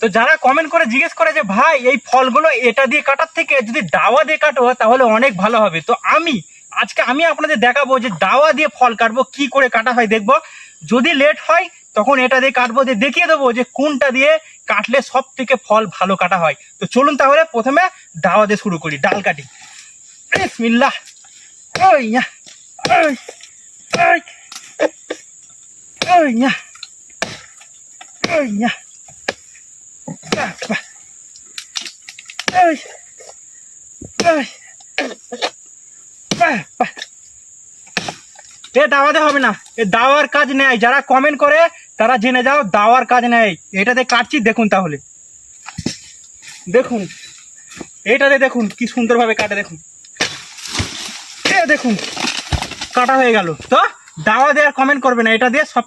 তো যারা কমেন্ট করে জিজ্ঞেস করে যে, ভাই, এই ফলগুলো এটা দিয়ে কাটার থেকে যদি দাওয়া দিয়ে কাটো, তাহলে অনেক ভালো হবে। তো আমি, আজকে আমি আপনাদের দেখাবো যে দাওয়া দিয়ে ফল কাটবো, কি করে কাটা হয় দেখব। যদি লেট হয়, তখন এটা দিয়ে কাটবো, দিয়ে দেখিয়ে দেবো যে কোনটা দিয়ে কাটলে সব থেকে ফল ভালো কাটা হয়। তো চলুন তাহলে প্রথমে দাওয়া দিয়ে শুরু করি, ডাল কাটি। বিসমিল্লাহ। ওই। ওই। বাহ, বাহ। ওই ওই বাহ, বাহ। এ দাওয়াতে হবে না। এ দাওয়ার কাজ নেই। যারা কমেন্ট করে তারা জেনে যাও দাওয়ার কাজ নেই। এটাতে কাটছি দেখুন তাহলে। দেখুন। এটাতে দেখুন কি সুন্দরভাবে কাটে দেখুন। এ দেখুন কাটা হয়ে গেল। তো দাওয়া দেওয়ার কমেন্ট করবে না। এটা দিয়ে সব